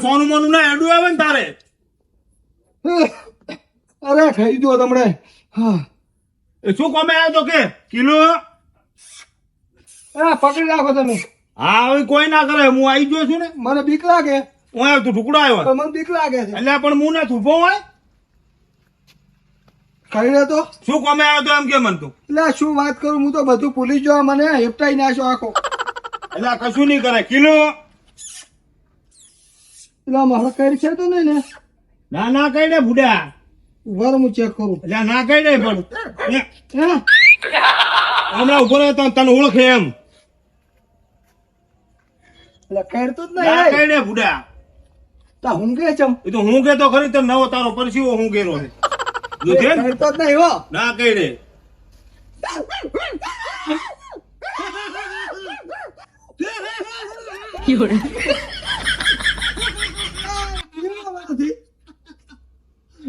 સોનું મોનું ના એડું આવે ને તારે. અરે ખાઈ દો તમને. શું કોમે આવ્યો તો કે? કિલો? પકડી રાખો તમે. હા હવે કોઈ ના કરે. હું આવી ગયો છું ને. મને બીક લાગે. હું આવ્યો તું ટુકડો આવ્યો. મને બીક લાગે છે. એટલે પણ હું ના ઊભો હોય. કરી રહ્યો તો શું કોમે આવ્યો તો એમ કે મન તું? એટલે શું વાત કરું? હું તો બધું ભૂલી જોવા મને હેપટાઈ નાખ્યો આખો. એટલે કશું નહીં કરે. કિલો? એટલે મારે કઈ છે તો નહીં ને? ના ના કઈ દે બુડા ઊભા રહો, હું ચેક કરું. એટલે ના કઈ દે પણ. હમણાં ઊભો રહ્યો તો તને ઓળખે એમ. એટલે ખેડતું જ નહીં. કઈ દે બુડા તા હું કે ચમ એ તો હું કે તો ખરી તો નવો તારો પરસીવો હું ગેરો છે. જો નહીં હો. ના કઈ દે. 有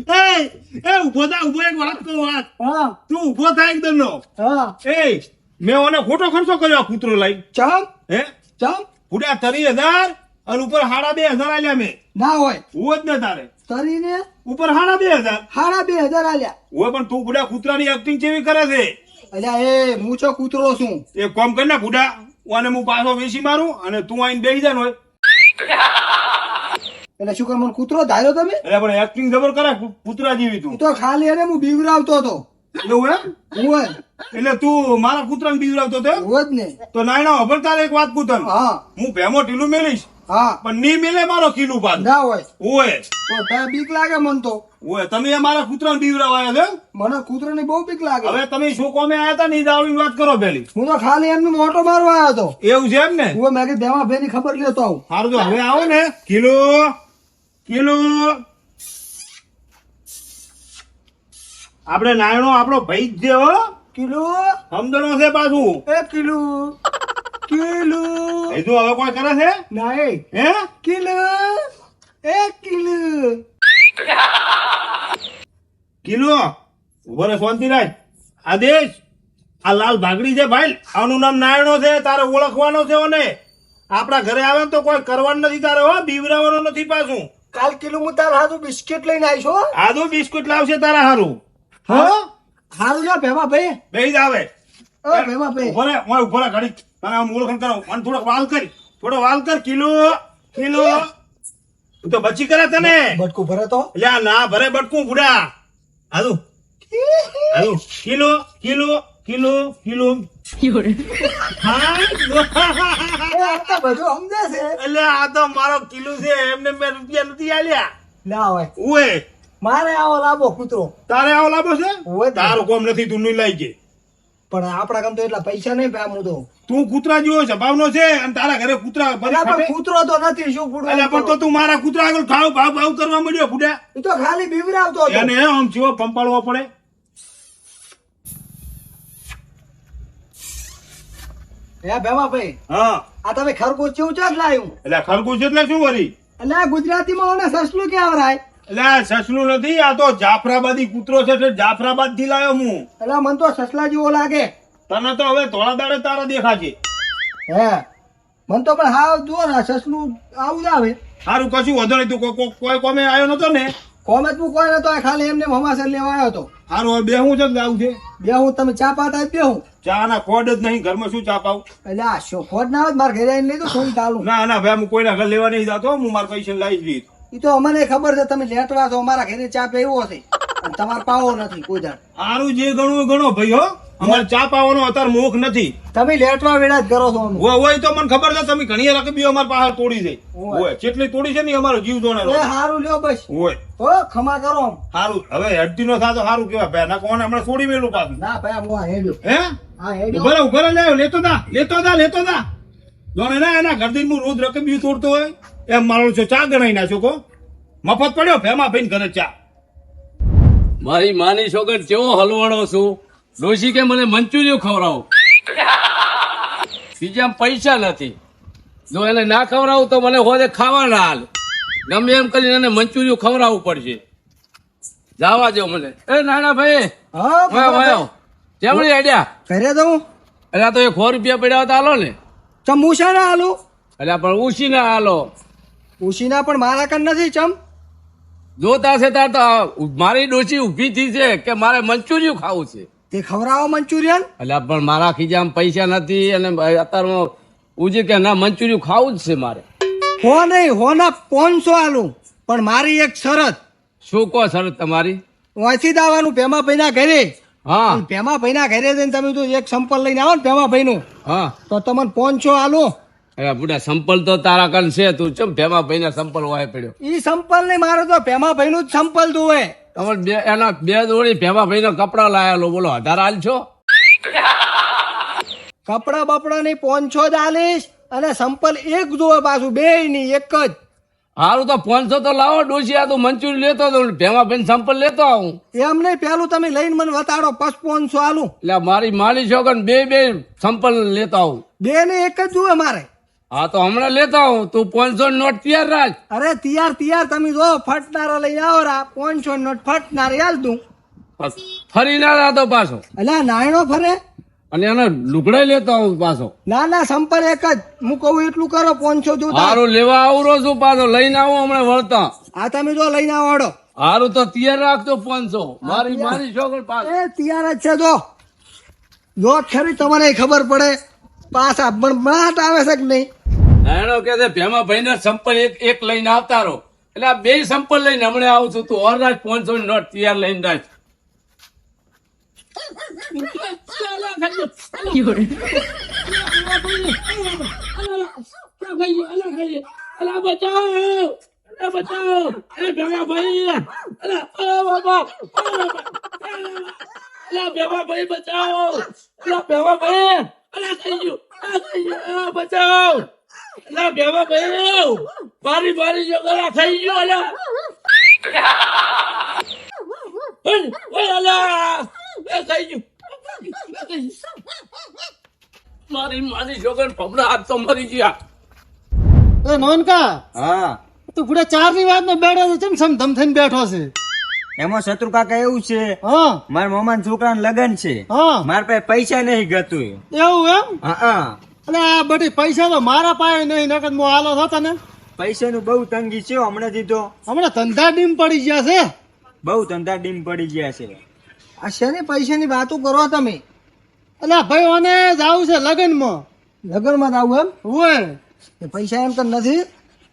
，એ એ ઊભો થા ઊભો એક વાત કહું વાત. હા. તું ઊભો થાય એકદમ નો હા. એ મેં ઓને ખોટો ખર્ચો કર્યો આ કૂતરો લઈ. ચમ? હે? તરી હજાર અને ઉપર હાડા બે હજાર આલ્યા મેં. ના હોય. હું જ ને તારે. તરીને? ઉપર હાડા બે હજાર. હાડા બે હજાર આલ્યા. હોય પણ તું બુડા કૂતરાની એક્ટિંગ કેવી કરે છે? અલ્યા એ હું છો કૂતરો છું? એક કામ કરી ને બુડા અને હું પાછો વેચી મારું અને તું આઈને બેસી જાય હોય એટલે શું મને કૂતરો ધાર્યો તમે? એટલે પણ એક્ટિંગ જબર કરે કૂતરા જેવી તું. તો ખાલી એને હું બીવરાવતો હતો. એવું એમ? હું એટલે તું મારા કૂતરાને બીવરાવતો હતો હું જ ને. તો નાયણા તારે એક વાત કૂતર હા. હું ભેમો ઢીલું મેલીશ હા. પણ ની મેલે મારો કિલું પાછ. ના હોય. ઓય તો ત્યાં બીક લાગે મને તો. ઓય તમે મારા કૂતરાને બીવડાવાયા છે? મને કૂતરાની બહુ બીક લાગે. હવે તમે શું કોમે આયા હતા ને દાવની વાત કરો પેલી. હું તો ખાલી એમને મોટો મારવા આવ્યો હતો. એવું છે એમ ને? હું મેં કે દેવા ભાઈ ખબર લેતો આવું. સારું તો હવે આવો ને. કિલો કિલો. આપણે નાયણો આપણો ભાઈ જ છે હો. કિલો. સમજણો છે પાછું. એ કિલો. કિલો. એ હવે કોઈ કરે છે? નાય હે? કિલો. એ કિલો. કિલો. ઊભો રે શાંતિ રાખ આદેશ આ લાલ ભાગડી છે ભાઈ. આનું નામ નાયણો છે તારે ઓળખવાનો છે ઓને. આપણા ઘરે આવે ને તો કોઈ કરવાનું નથી તારે હો. બીવરાવાનો નથી પાછું. કાલ કિલો હું તારા હારું બિસ્કિટ લઈને આવીશ હો. આદુ બિસ્કુટ લાવશે તારા હારું. હા? હારું ના ભેમા ભાઈ. બે જ આવે. ઓ ભેમા ભાઈ. ઊભો રે ઓય ઊભો રે ઘડી કરો. મને થોડોક વાલ કરી. થોડો વાલ કર કિલો કિલો. તો બચી કરે તને. બટકું ભરે તો. લ્યા ના ભરે બટકું બુડા. હાલું હાલું કિલો કિલો. કિલો કિલો，હા? આ તો બધું સમજે છે. એટલે આ તો મારો કિલો છે એમને મેં રૂપિયા નથી આલ્યા. ના હોય. ઓય મારે આવો લાભો કૂતરો. તારે આવો લાભો છે? હોય જ કોમ નથી તું નહીં લઈ જે પણ આપણા કામ તો એટલા પૈસા નહીં ભાઈ હું તો. તું કૂતરા જેવો સ્વભાવનો છે અને તારા ઘરે કૂતરા ભરી પણ ખાટે. કૂતરો તો નથી શું એટલે પણ તો તું મારા કૂતરા આગળ ખાવ ભાવ ભાવ કરવા મળ્યો ફૂડા એ તો ખાલી બીવરાવતો એને આમ ચીવો પંપાળવો પડે. હે ભેમા ભાઈ હા. આ તમે ખરગોશ ચાલ લાવ્યું એટલે ખરગોશ એટલે શું વરી એટલે ગુજરાતીમાં ઓને સસલું કહેવાય. એટલે સસલું નથી આ તો જાફરાબાદી કૂતરો છે એટલે જાફરાબાદથી લાવ્યો હું. એટલે મને તો સસલા જેવો લાગે. તને તો હવે થોડા દાડે તારા દેખાશે. હે મને તો પણ હા જો સસલું આવું જ આવે. સારું કશું વધુ નહીં તું કોઈ કોઈ કોમે આવ્યો નતો ને? કોમેટ હું કોઈ નતો ખાલી એમને હમાસર લેવા આવ્યો હતો. હારો હવે બેહું છે જાવું છે. બે હું તમે ચા પાતા બે હું ચા ના ખોડ જ નહીં ઘરમાં શું ચા પાઉં? એટલે આ શો ખોટ ના આવે મારે ઘરે આવીને લઈ દો થોડી ચાલુ. ના ના ભાઈ હું કોઈના ઘર લેવા નહીં જતો હું મારા પૈસા લાવી જ લઈ એ તો અમને ખબર છે તમે લેટવા છો અમારા ઘરે ચા પીવો હશે અને તમારે પાવો નથી કોઈ દાડ આરું જે ગણું ગણો ભાઈ હો. અમારે ચા પાવાનો અત્યારે મોખ નથી. તમે લેટવા વેળા જ કરો છો. હોય તો મને ખબર છે તમે ઘણી રકબીઓ અમારા પાસે તોડી દે હોય. હોય જેટલી તોડી છે ને અમારો જીવ એ જોણેલો હારું લ્યો બસ. હોય. હો ખમા કરો. સારું હવે હડતી નો થાતો સારું કેવાય ભાઈ ના કોને હમણાં છોડી મેલું પાછું? ના ભાઈ હું હેડ્યો. હે? હા હેડ્યો. ઊભા રહે, ઊભા લેતો તા લેતો તા લેતો તા જોને ના એના ગરદી હું રોજ રકબી તોડતો હોય. એમ મારો છો ચા ગણાઈ નાખ્યો કો. મફત પડ્યો ફેમા ભાઈ ઘરે ચા. મારી માની છોકર કેવો હલવાણો છું? ડોશી કે મને મંચુરિયન ખવડાવો? બીજા પૈસા નથી. જો એને ના ખવડાવું તો મને હોદે ખાવા ના હાલ. ગમે એમ કરીને એને મંચુરિયન ખવડાવવું પડશે. જવા દો મને. એ નાના ભાઈ હા જેમણી આઈડિયા ઘરે જવું એટલે આ તો એક સો રૂપિયા પડ્યા હતા હાલો ને. ચમ મૂછા ના હાલો? એટલે પણ ઉછી ના હાલો. ઉશીના પણ મારા કન નથી ચમ? જોતા છે તાર તો મારી ડોસી ઊભી થઈ છે કે મારે મંચુરિયું ખાવું છે. તે ખવડાવો મંચુરિયન? એટલે પણ મારા ખીજામાં પૈસા નથી અને અત્યારમાં ઉજી કે ના મંચુરિયું ખાવું જ છે મારે. હો નહીં હો ના પોનસો આલું. પણ મારી એક શરત. શું કહો શરત તમારી? વાંચી દાવાનું ભેમા ભાઈના ઘરે. હા. ભેમા ભાઈના ઘરે જઈને તમે તો એક સંપલ લઈને આવો ને ભેમા ભાઈનું. હા. તો તમને પોનસો આલું. અરે બુડા સંપલ તો તારા કન છે તું ચમ ભેમા ભાઈ સંપલ વાય પડ્યો? ઈ સંપલ નહીં મારે તો ભેમા ભાઈનું જ સંપલ ધોવે તમારે બે એના બે દોડી ભેમા ભાઈ કપડા લાયેલો બોલો હજાર હાલ છો? કપડા બપડા ની પોનસો જ આલીશ અને સંપલ એક જોવે પાછું બે ની એક જ. હારું તો પોનસો તો લાવો ડોસી આ તો મંચુરિયન લેતો તો ભેમા ભાઈ સંપલ લેતો આવું. એમ નહીં પેલું તમે લઈને મને વતાડો પસ પોનસો આલું. એટલે મારી માલી છોકર બે બે સંપલ લેતો આવું. બે ને એક જ જોવે મારે. હા તો હમણાં લેતા હું તું પાંચસો નોટ તૈયાર રાખ. અરે તૈયાર તૈયાર. તમે જો ફટનારા લઈને આવો રા. પાંચસો નોટ ફટનાર હાલ તું ફરી ના રાતો પાછો. એટલે નાયણો ફરે. અને એને લુગડાઈ લેતો આવું પાછો. ના ના સંપર્ક એક જ. હું કહું એટલું કરો પાંચસો જો સારું લેવા આવરો છું પાછો. લઈને આવું હમણાં વળતા. આ તમે જો લઈને આવાડો હારું તો તૈયાર રાખજો પાંચસો. મારી મારી છોકરી પાસે. એ તૈયાર જ છે જો. જો ખરી તમારે ખબર પડે. પાછા પણ માટ આવે છે કે નહીં? એનો કે છે, ભેમા ભાઈ ને સંપલ એક લઈને આવતા રહો. એટલે આ બે સંપલ લઈને હમણે આવું છું, તું ઓર રાખ પાંચસો નોટ તૈયાર લઈને રાખ મારી મારી છોકરા થઈ ગયો અલા. મારી મારી જોગન ફમણા હાથ તો મરી ગયા. એ નોનકા હા. તું ગુડા ચારની વાત નો બેઠો છે ચમ સમ ધમ થઈને બેઠો છે? એમાં શત્રુ કાકા એવું છે હા. મારા મામા છોકરા લગન છે હા. મારા પાસે પૈસા નહીં ગતું એવું એમ? હા. એટલે આ બધી પૈસા તો મારા પાસે નહીં નકર હું હાલો થતો ને. પૈસાનું બહુ તંગી છે હમણાંથી તો. હમણાં ધંધા ડીમ પડી ગયા છે. બહુ ધંધા ડીમ પડી ગયા છે. આ શેની પૈસાની વાતો કરો તમે? અલા ભાઈ ઓને જાવું છે લગનમાં. લગનમાં જાવું એમ? હોય. એ પૈસા એમ તો નથી?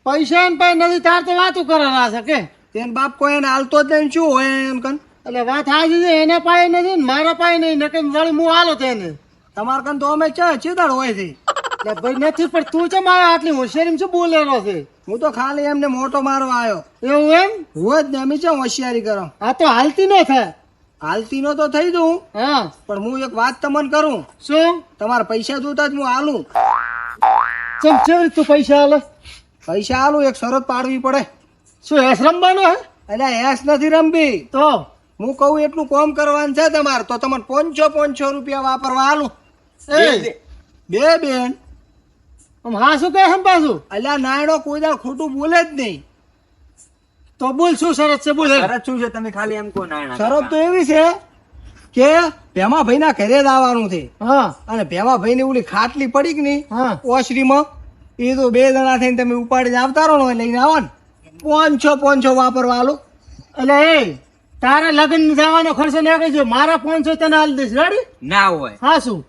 પૈસા એમ પાસે નથી તાર તો વાતો કરેલા છે કે. તેન બાપ કોઈ એને હાલતો જ નહીં શું હોય એમ કન? એટલે વાત હાજી છે એને પાસે નથી ને મારા પાસે નહીં નકર વળી હું હાલો તેને. તમાર કન તો અમે ચા ચીદાડ હોય છે. એટલે ભાઈ નથી પણ તું ચમ આવ્યો આટલી હોશિયારી શું બોલેલો છે? હું તો ખાલી એમને મોટો મારવા આવ્યો એવું એમ? હું જ ને અમે ચમ હોશિયારી કરો? આ તો હાલતી ન થાય. હાલતી નો તો થઈ દઉં. હા. પણ હું એક વાત તમને કરું. શું? તમારે પૈસા જોતા જ હું હાલું. ચમ છે તું પૈસા હાલે? પૈસા હાલું એક શરત પાડવી પડે. શું એસ રમવાનો હે? એટલે એસ નથી રમવી. તો? હું કહું એટલું કોમ કરવાનું છે તમારે તો તમારે પાંચસો પાંચસો રૂપિયા વાપરવા હાલું. બે બેન. હા શું કહે હમ પાછું? અલ્યા નાયડો કોઈ દાળ ખોટું બોલે જ નહીં. તો બોલ શું શરત છે બોલ શરત શું છે તમે ખાલી એમ કહો નાયણા શરત તો એવી છે કે ભેમા ભાઈ ના ઘરે જ આવવાનું છે. અને ભેમા ભાઈ ની ઓલી ખાટલી પડી કે નહીં ઓસરીમાં એ તો બે જણા થઈને તમે ઉપાડીને આવતા રહો ને લઈને આવો ને. પાંચસો પાંચસો વાપરવા આલો. એટલે એ તારા લગ્ન જવાનો ખર્ચો નાખે છે મારા પાંચસો તને હાલ દઈશ. રેડી? ના હોય. હા શું?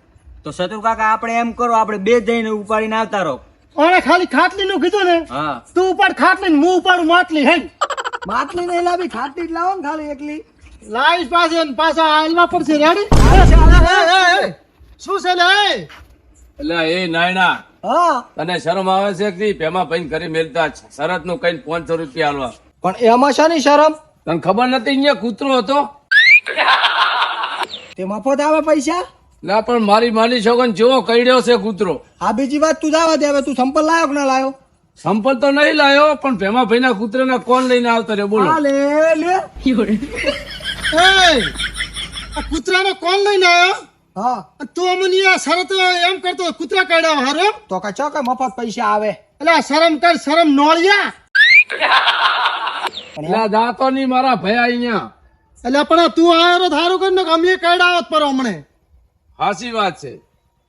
તો શત્રુ કાકા આપણે એમ કરો આપણે બે જઈને ઉપાડીને આવતા રહો. અને ખાલી ખાટલી નું કીધું ને? હા. તું ઉપાડ ખાટલી હું ઉપાડું માટલી હે માટલી નહીં લાવી ખાટલી જ લાવો ને ખાલી એકલી. લાવીશ પાસે પાછા આલવા પડશે રેડી? શું છે લે એટલે એ નાયણા. હા. તને શરમ આવે છે કે પેમા ભાઈ ઘરે મેલતા શરતનું કઈ પાંચસો રૂપિયા આલવા. પણ એમાં શાની શરમ? તને ખબર નથી અહીંયા કૂતરો હતો? તે મફત આવે પૈસા? ના પણ મારી માની છોકન જેવો કઈડ્યો છે કૂતરો. આ બીજી વાત તું જવા દે હવે તું સંપલ લાયો કે ના લાયો? સંપલ તો નહીં લાયો પણ ભેમા ભાઈ ના કૂતરાને કોણ લઈને આવતો રે બોલો. આ લે લે. કૂતરાનો કોણ લઈને આવ્યો? હા. તું અમને આ શરત એમ કરતો કૂતરા કાઢ્યા હારો? તો કે ચો કે મફત પૈસા આવે? એટલે આ શરમ કર શરમ નોળિયા. એટલે જાતો નહીં મારા ભયા અહીંયા. એટલે પણ તું આયો ધારો કરીને કે અમે કાઢ્યા આવત પર હમણે. હાસી વાત છે.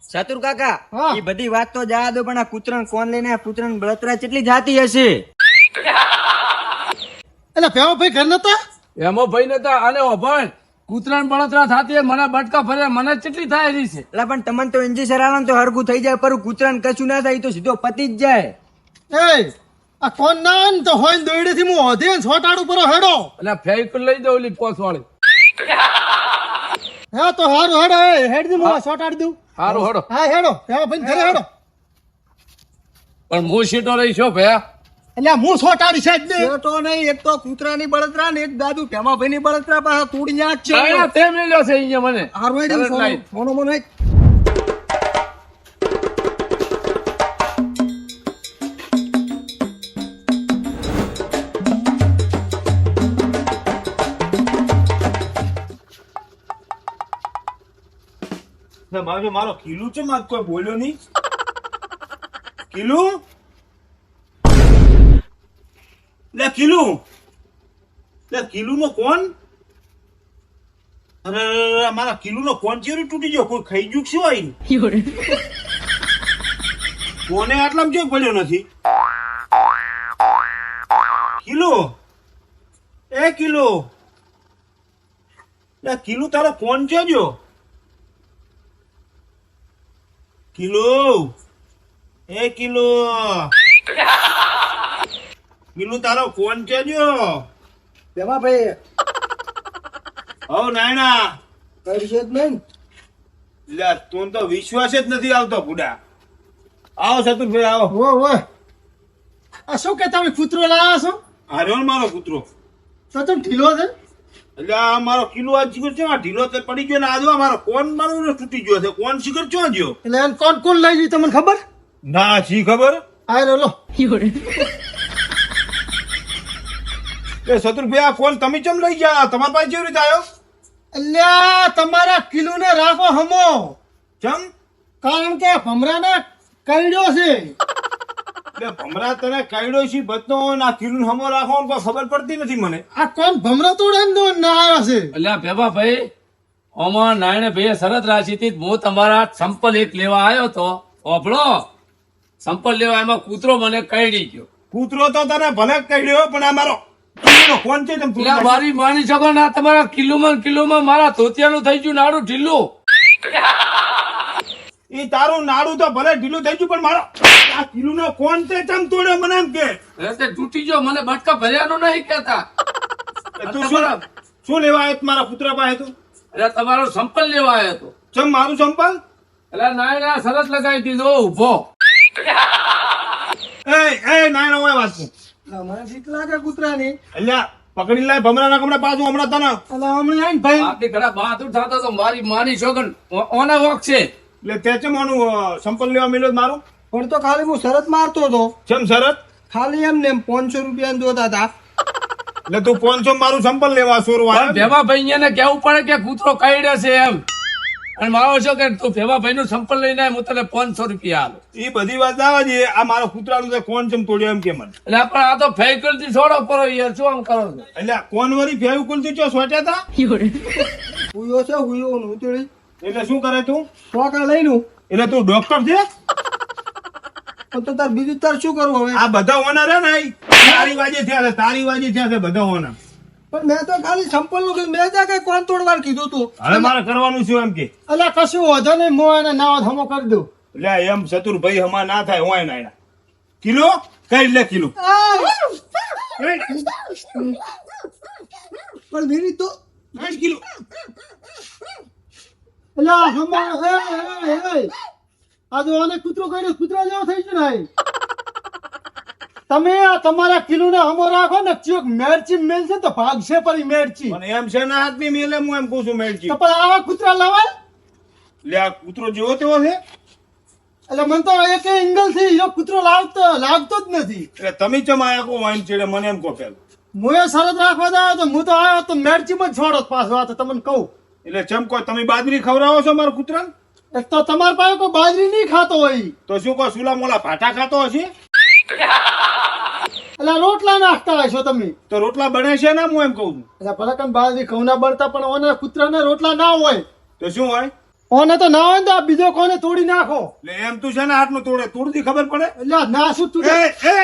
ચતુર કાકા હા. એ બધી વાત તો જવા દો પણ આ કૂતરણ કોણ લઈને આ કૂતરણ બળતરા કેટલી જાતી હશે? એટલે પેવા ભાઈ ઘર નતા? એમો ભાઈ નતા આને અભણ. કૂતરાને બળતરા થતી હોય, મને બટકા ફરે મને કેટલી થાય રહી છે? એટલે પણ તમને તો એનજી સરાવાનું તો હરગું થઈ જાય પર કૂતરાને કશું ના થાય તો સીધો પતી જ જાય. એ આ કોણ ના હોય ને તો હોય ને દોયડેથી હું હોધે ને છોટાડું પર હેડો. એટલે ફેવિકલ લઈ દઉં ઓલી પોસ વાળી હા તો હારું હેડો એ હેડ દી શોટ આડ દઉં. હારું હેડો. હા હેડો પેવા ભાઈ ઘરે હેડો. પણ હું સીટો રહી છો ભયા? એટલે હું આડી છે જ નહીં શોટો નહીં એક તો કૂતરાની બળતરા ને એક દાદુ ભેમાભાઈની બળતરા પાસે તોડી જ છે. તે મેલ્યો છે અહીંયા મને? હારું હેડ. મોનો મોનો હેડ. ને મારો કિલુ છે મારે કોઈ બોલ્યો નહીં. કિલુ લે કિલુ લે કિલુ નો કોણ? અરે મારા કિલુ નો કોણ ચેરી તૂટી ગયો. કોઈ ખાઈ ગયું શું આવી કોને આટલામાં જો પડ્યો નથી? કિલો એ કિલો કિલો તારો ફોન છે જો. કિલો એ કિલો કિલો તારો ફોન છે જો ભેમાભાઈ હવ નાયણા. કરશે જ નહીં. લે તું તો વિશ્વાસ જ નથી આવતો બુડા. આવો સતુરભાઈ આવો. ઓ ઓ. આ શું કે તમે કૂતરો લાવ્યા છો? હાર્યો ને મારો કૂતરો. તો તું ઢીલો છે. એટલે આ મારો કિલો આ શિખર છે આ ઢીલો તે પડી ગયો ને આજવા મારો કોણ મારો તૂટી ગયો છે? કોણ શિખર ચો ગયો? એટલે કોણ કોણ લઈ ગયું તમને ખબર? ના શી ખબર? આ લો. એ શત્રુભાઈ આ ફોન તમે ચમ લઈ ગયા? તમારા પાસે કેવી રીતે આવ્યો? અલ્યા તમારા કિલો ને રાખો હમો. ચમ? કારણ કે ભમરાને કરડ્યો છે. એટલે ભમરા તને કાયડો છે બચનો ને આ હમો રાખો ને કોઈ ખબર પડતી નથી મને. આ કોણ? ભમરા તોડે ને ના આવ્યો છે. એટલે ભેભા ભાઈ ઓમાં નાયણે ભાઈએ શરત રાખી હતી હું તમારા સંપલ એક લેવા આવ્યો તો ઓભળો સંપલ લેવા એમાં કૂતરો મને કઈડી ગયો. કૂતરો તો તને ભલે કઈડ્યો પણ આ મારો ફોન છે તમ મારી માની શકો ના તમારા કિલોમાં ને કિલોમાં મારા ધોતિયાનું થઈ ગયું નાડું ઢીલું એ તારું નાડું તો ભલે ઢીલું થઈ ગયું પણ મારો આ તે ચમ તોડે મને એમ કે? એટલે તૂટી ગયો મને બટકા ભર્યાનો નહીં કહેતા. તું શું શું લેવા આવ્યો મારા પુત્ર પાસે તું? એટલે તમારો સંપલ લેવા આવ્યો ચમ મારું સંપલ? એટલે નાયણા શરત લગાવી દીધો ઊભો. એ એ ના ના વાત મને બીક લાગે કૂતરાની. અલ્યા પકડી લાય ભમરાના કમરા પાછું હમણાં તને. હમણાં ભાઈ. આપણી ઘણા બહાદુર થતો તો મારી માની છોકન ઓના વોક છે. એટલે તે ચમ આનું સંપલ લેવા મળ્યો મારું? પણ તો ખાલી હું શરત મારતો હતો. ચમ શરત? ખાલી એમને એમ પાંચસો રૂપિયા દોતા હતા. એટલે તું પાંચસો મારું સંપલ લેવા સોરવા ભેવા ભાઈ ને કેવું પડે કે કૂતરો કઈડે છે એમ. અને મારો છો કે તું ભેમા ભાઈ નું સંપલ લઈને હું તને પાંચસો રૂપિયા આલું એ બધી વાત આવે છે. આ મારો કૂતરાનું નું કોણ ચમ તોડ્યો એમ કે મને? એટલે પણ આ તો ફેકલથી છોડો કરો યાર શું આમ કરો છો? એટલે કોણ વરી ફેવિકુલથી ચો સોટ્યા તા? હુયો છે હુયો નું એટલે શું કરે તું? ટોકા લઈ લઉં એટલે તું ડોક્ટર છે? તો તાર બીજું તાર શું કરવું હવે? આ બધા ઓનર હે ને તારી વાજે થયા છે તારી વાજે થયા છે બધા ઓનર પણ મેં તો ખાલી સંપલનું કીધું મેં ત્યાં કઈ કોણ તોડવાર કીધું તું? હવે મારે કરવાનું શું એમ કે? અલા કશું વધો નહીં મો એને નાવા હમો કરી દઉં. એટલે એમ ચતુરભાઈ હમા ના થાય હોય ના કિલો? કઈ લે કિલો? પણ મેરી તો પાંચ કિલો. અલા હમા હે હે હે. આ જો આને કૂતરો કર્યો કૂતરા જેવો થઈ ગયો આ. તમે આ તમારા કિલો ને હમો રાખો ને ચોક મેરચી મેલ છે તો ભાગશે પરી મેરચી. પણ એમ છે ના હાથની મેલે હું એમ કહું છું મેરચી. તો પણ આવા કૂતરા લવાય? લે આ કૂતરો જેવો તેવો છે? એટલે મને તો એક એંગલથી હીરો કૂતરો લાવતો લાગતો જ નથી. એટલે તમે ચમ આયા કો વાઈન ચેડે મને એમ કહો પેલું હું એ શરત રાખવા જાય તો હું તો આવ્યો તો મેરચી માં છોડો પાછો આ તો તમને કહું. એટલે ચમ કહો તમે બાજરી ખવડાવો છો મારા કૂતરાને? એક તો તમાર પાસે કોઈ બાજરી નહીં ખાતો હોય. તો શું કહો સુલા મોલા ભાટા ખાતો હશે? એટલે રોટલા નાખતા હશો તમે. તો રોટલા બને છે ને હું એમ કહું છું. એટલે કઈ બાજરી ઘઉંના બળતા પણ ઓને કૂતરાને રોટલા ના હોય. તો શું હોય? ઓને તો ના હોય ને તો આ બીજો કોને તોડી નાખો? એટલે એમ તું છે ને હાથનું તોડે તોડતી ખબર પડે? એટલે ના શું તું એ એ!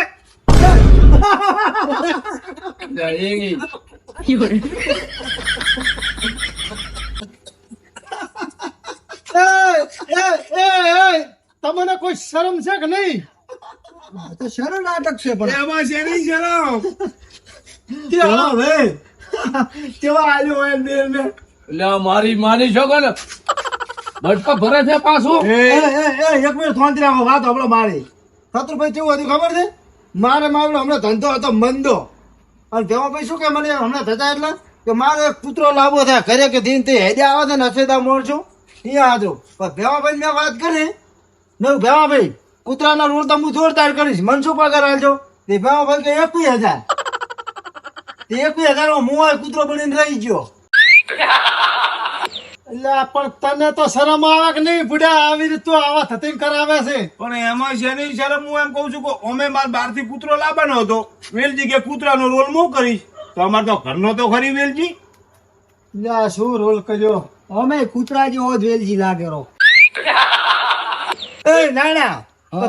તમને કોઈ શરમ છે કે નહીં? આ તો શરમ નાટક છે પણ. એમાં છે નહીં શરમ. ચલો ભાઈ કેવા આવ્યો હોય ને? એટલે મારી માની છો ને? બટકા ભરે છે પાછું? એ એ એ એક મિનિટ થોંતી રાખો વાત હમણાં મારી. શત્રુભાઈ કેવું હતું ખબર છે? મારે મારો હમણાં ધંધો હતો મંદો. અને ભાઈ શું કે મને હમણાં થતા એટલે? કે મારે એક કૂતરો લાવવો થાય. ઘરે કે દિન તે હેડે આવે છે ને અસેદા મોર છું અહીંયા હાજર પણ ભેમા ભાઈ મેં વાત કરી. મેં ભેવાભાઈ કૂતરાના રોડ તો હું જોરદાર કરીશ. મનસુખ પગાર આલજો? તે ભેમા ભાઈ કે એકવીસ હજાર. તે એકવીસ હજાર હું કૂતરો બનીને રહી ગયો. એટલે પણ તને તો શરમ આવે કે નહીં? બુડા આવી રીતે આવા થતી કરાવે છે. પણ એમાં છે નહીં શરમ? હું એમ કહું છું કે અમે માર બહારથી કૂતરો લાવવાનો હતો. વેલજી કે કૂતરાનો રોલ હું કરીશ? તો અમારે તો ઘરનો તો ખરી વેલજી. ના શું રોલ કર્યો? અમે કૂતરા જેવો જ વેલજી લાગેલો. એ ના ના.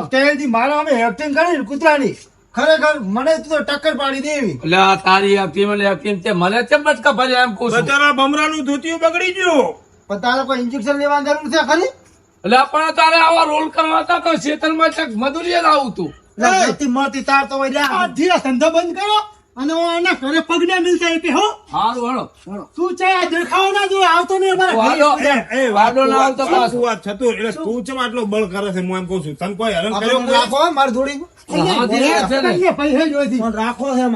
તેલથી મારા અમે એક્ટિંગ કરી કૂતરાની. ખરેખર મને તો ટક્કર પાડી દેવી. એટલે આ તારી એક્ટિંગ એટલે એક્ટિંગ છે મને કેમ બચકા ભર્યા એમ કહું છું? બચારા ભમરાનું ધોતિયું બગડી ગયું. પણ તારે કોઈ ઇન્જેક્શન લેવાની જરૂર છે ખરી? એટલે પણ તારે આવા રોલ કરવા હતા તો ખેતરમાં ચક મજૂરીએ જ તું? મળતી તાર તો ધીરા ધંધો બંધ કરો. અને આના ઘરે પગ ના મિલતા હો. હારું હણો તું ચાય દેખાવ ના જો આવતો નહીં અમારા વાડો એ, વાડો ના આવતો બસ. વાત છતું. એટલે તું ચમ આટલો બળ કરે છે હું એમ કહું છું. તને કોઈ હરણ કર્યો રાખો મારી થોડી છે પૈસા જોઈતી રાખો છે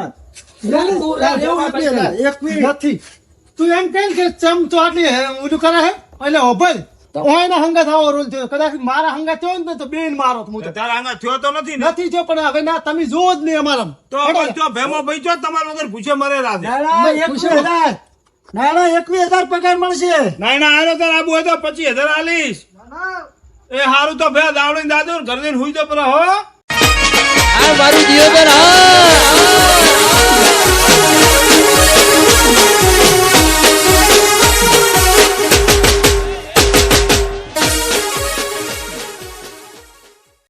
એટલે. એક મિનિટ. નથી. તું એમ કહે કે ચમ તો આટલી હે, ઓલું કરે હે એટલે ઓભલ ઓયના હંગાત આવો રોલ થયો. કદાચ મારા હંગાત થયો ને તો બેન મારો હું. તારા આંગા થયો તો નથી નથી થયો પણ હવે ના તમે જોવો જ નહીં અમારા તો જો ભેમો ભાઈ જો તમારા વગર પૂછે મરે રાધે નાણા એકવી એકવીસ હજાર. પગાર મળશે. નાણા ના આનો તાર આબુ હતો પચીસ હજાર આલીશ. એ હારું તો ભે દાવડી દાદો ઘર દઈને હુઈ તો પેલા હો. આ મારું દિયોદર હા.